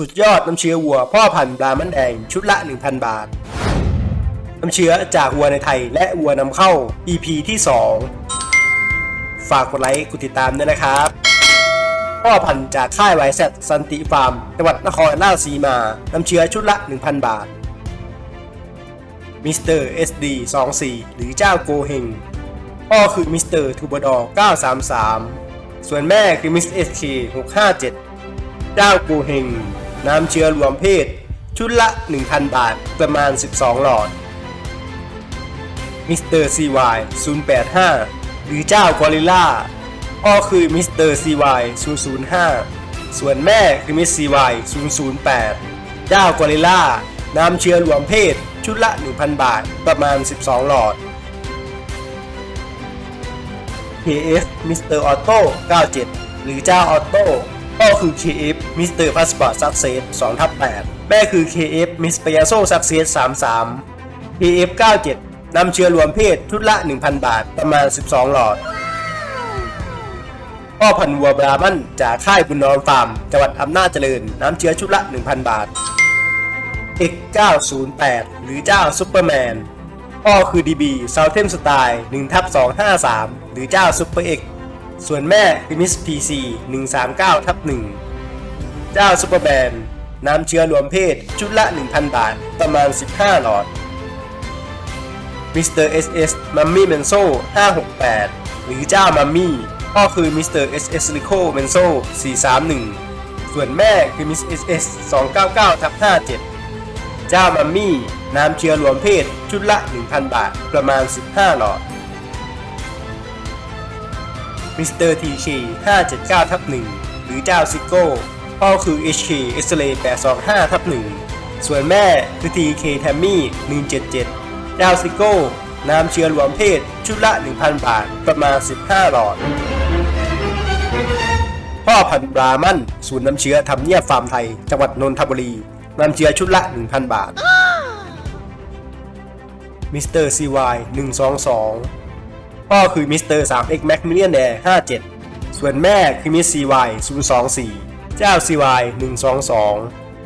สุดยอดน้ำเชื้อวัว พ่อพันธุ์บรามันแดงชุดละ 1,000 บาท น้ำเชื้อจากวัวในไทยและวัวนำเข้า EP ที่ 2 ฝากกดไลค์กดติดตามด้วยนะครับ พ่อพันธุ์จากค่ายไวแซสันติฟาร์มจังหวัดนครราชสีมา น้ำเชื้อชุดละ 1,000 บาทมิสเตอร์ SD 24หรือเจ้าโกเฮงพ่อคือมิสเตอร์ทูบดอ933 ส่วนแม่คือมิส SK 657 เจ้าโกเฮง น้ำเชื้อรวมเพศ ชุดละ 1,000 บาท ประมาณ 12 หลอด มิสเตอร์ CY 085 หรือเจ้ากอริลล่าพ่อคือมิสเตอร์ CY 005 ส่วนแม่คือมิส CY 008 เจ้ากอริลล่า น้ำเชื้อรวมเพศ ชุดละ 1,000 บาท ประมาณ 12 หลอด KF มิสเตอร์ออโต้97 หรือเจ้าออโต้ พ่อคือ KF มิสเตอร์พาสปอร์ตซักเซส2ทับ8แม่คือ KF มิสเปยาโซซักเซส33 KF 97นำเชื้อรวมเพศชุดละ 1,000 บาทประมาณ 12 หลอด พ่อพันธุ์วัวบรามันจากค่ายบุญนอมฟาร์ม จังหวัดอำนาจเจริญน้ำเชื้อชุดละ 1,000 บาท X908 หรือเจ้าซุปเปอร์แมนพ่อคือ DB Southern Style 1ทับ253 หรือเจ้าซุปเปอร์ X ส่วนแม่คือมิส PC 139ทับ1เจ้าซุปเปอร์แมนน้ำเชื้อรวมเพศชุดละ 1,000 บาท ประมาณ 15 หลอดมิสเตอร์ SS มัมมี่เมนโซ568 หรือเจ้ามัมมี่พ่อคือมิสเตอร์ SS Rico Menso 431 ส่วนแม่คือมิส SS 299ทับ57 เจ้ามัมมี่น้ำเชื้อรวมเพศชุดละ 1,000 บาท ประมาณ 15 หลอด มิสเตอร์ทีชี579ทับ1หรือเจ้าซิโก้พ่อคือ HK x r a y 825ทับ1ส่วนแม่คือ TK t a m m y 177 เจ้าซิโก้น้ำเชื้อรวมเพศชุดละ 1,000 บาท ประมาณ 15 หลอด พ่อพันธุ์บรามันศูนย์น้ำเชื้อทำเนียบฟาร์มไทย จังหวัดนนทบุรี น้ำเชื้อชุดละ 1,000 บาทมิสเตอร์ CY 122 พ่อคือมิสเตอร์สามเอ็กแม็กมิเลียนแดร์ห้าเจ็ดส่วนแม่คือมิสซีวายศูนย์สองสี่เจ้าซีวายหนึ่งสองสอง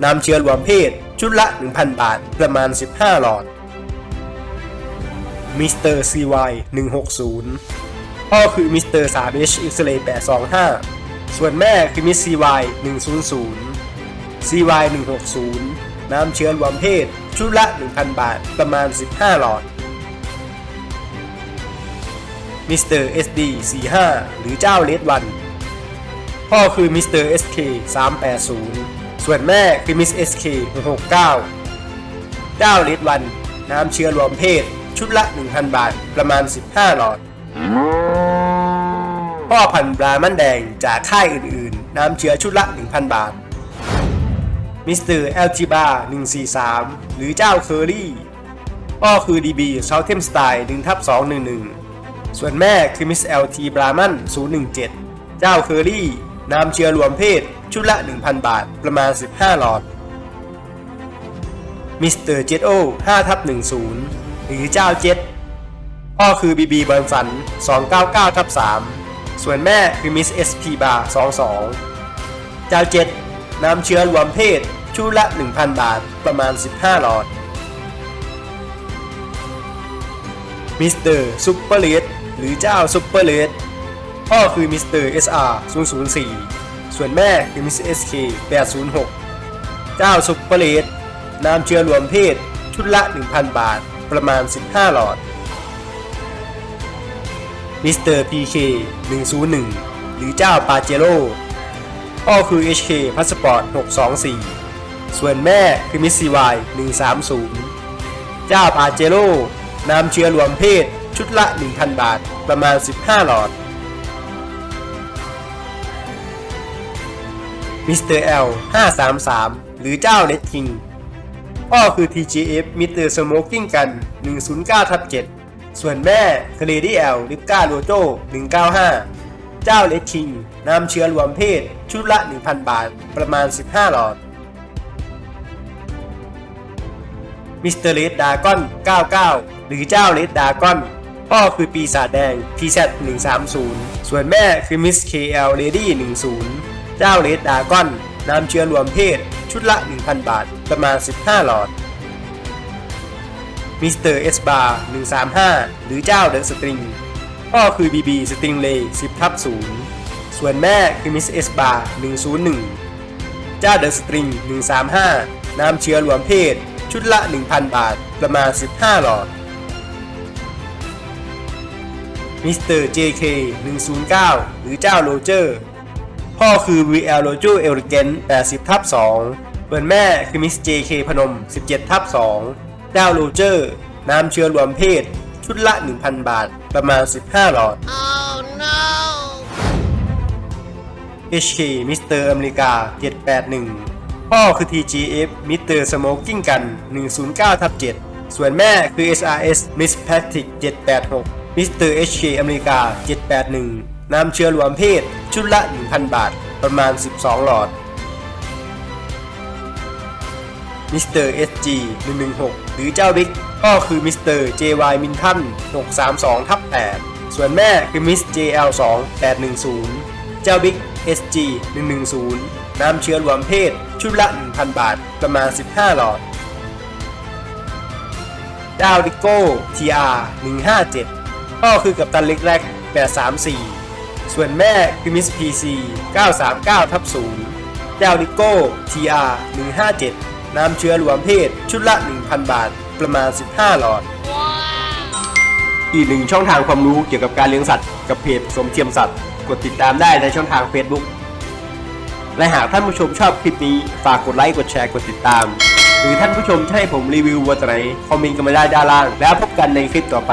นำเชื้อรวมเพศ ชุดละ 1,000 บาท ประมาณ 15 หลอด มิสเตอร์ซีวายหนึ่งหกศูนย์พ่อคือมิสเตอร์สามเอชอิสเลย์แปดสองห้าส่วนแม่คือมิสซีวายหนึ่งศูนย์ศูนย์ซีวายหนึ่งหกศูนย์น้ำเชื้อรวมเพศ ชุดละ 1,000 บาท ประมาณ 15 หลอด มิสเตอร์ SD 45หรือเจ้าเลดวัน พ่อคือมิสเตอร์ SK 380 ส่วนแม่คือมิส SK 669 เจ้าเลดวัน น้ำเชื้อรวมเพศ ชุดละ 1,000 บาท ประมาณ 15 หลอด พ่อพันธุ์บรามันแดงจากค่ายอื่นๆ น้ำเชื้อชุดละ 1,000 บาท มิสเตอร์ LG Bar 143 หรือเจ้าเคอรี่พ่อคือ DB Southern Style 1ทับ211 ส่วนแม่คือ Miss LT Brahman 017 เจ้าเคอรี่ น้ำเชื้อรวมเพศ ชุดละ 1,000 บาท ประมาณ 15 หลอด มิสเตอร์เจโอ5ทับ10 หรือเจ้าเจ็ตพ่อคือ BB บอลสัน 299ทับ3ส่วนแม่คือ Miss SP Bar 22 เจ้าเจ็ตน้ำเชื้อรวมเพศ ชุดละ 1,000 บาท ประมาณ 15 หลอดมิสเตอร์ซุปเปอร์เลด หรือเจ้าซุปเปอร์เลดพ่อคือมิสเตอร์ SR 004 ส่วนแม่คือมิส SK 806 เจ้าซุปเปอร์เลดน้ำเชื้อรวมเพศชุดละ 1,000 บาท ประมาณ 15 หลอด มิสเตอร์ PK 101 หรือเจ้าปาเจโร่พ่อคือ HK พาสปอร์ต 624 ส่วนแม่คือมิส CY 130 เจ้าปาเจโร่น้ำเชื้อรวมเพศ ชุดละ 1,000 บาท ประมาณ 15 หลอด มิสเตอร์ L 533 หรือเจ้าเลดคิงพ่อคือ TGF มิสเตอร์สโมกกิ้งกัน 109ทับ7ส่วนแม่คือ Lady L ลิปก้าโลโจ195 เจ้าเลดคิงนำเชื้อรวมเพศ ชุดละ 1,000 บาท ประมาณ 15 หลอด มิสเตอร์เลดดากอน 99 หรือเจ้าเลดดากอน พ่อคือปีศาจแดง PZ 130 ส่วนแม่คือมิส KL Lady 10 เจ้าเลดดากอนน้ำเชื้อรวมเพศ ชุดละ 1,000 บาท ประมาณ 15 หลอด มิสเตอร์เอสบาร์135 หรือเจ้าเดอะสตริงพ่อคือ BB สตริงเลย์10ทับ0ส่วนแม่คือมิสเอสบาร์101 เจ้าเดอะสตริง135 น้ำเชื้อรวมเพศ ชุดละ 1,000 บาท ประมาณ 15 หลอด มิสเตอร์ JK 109 หรือเจ้าโรเจอร์ พ่อคือ VL Roger Elegant 80ทับ2ส่วนแม่คือมิส JK พนม 17ทับ2เจ้าโรเจอร์ น้ำเชื้อรวมเพศ ชุดละ 1,000 บาท ประมาณ 15 หลอด Oh no! HK มิสเตอร์อเมริกา 781 พ่อคือ TGF มิสเตอร์สโมกิ้งกัน 109ทับ7ส่วนแม่คือ SRS Miss Patrick 786 มิสเตอร์ HK อเมริกา 781 น้ำเชื้อรวมเพศ ชุดละ 1,000 บาท ประมาณ 12 หลอด มิสเตอร์ SG 116 หรือเจ้าบิ๊กพ่อคือมิสเตอร์ JY มินทัน632ทับ8ส่วนแม่คือมิส JL 2 810 เจ้าบิ๊ก SG 110 น้ำเชื้อรวมเพศ ชุดละ 1,000 บาท ประมาณ 15 หลอดดาวดิโก้ TR 157 พ่อคือกัปตันเล็กแรก 834 ส่วนแม่คือมิส PC 939ทับ0ดาวดิโก้ TR 157 น้ำเชื้อรวมเพศชุดละ 1,000 บาท ประมาณ 15 หลอด อีกหนึ่งช่องทางความรู้เกี่ยวกับการเลี้ยงสัตว์ กับเพจสมเทียมสัตว์ กดติดตามได้ในช่องทาง Facebook และหากท่านผู้ชมชอบคลิปนี้ ฝากกดไลค์ กดแชร์ กดติดตาม หรือท่านผู้ชมจะให้ผมรีวิววัวตัวไหน คอมเมนต์กันมาได้ด้านล่าง แล้วพบกันในคลิปต่อไป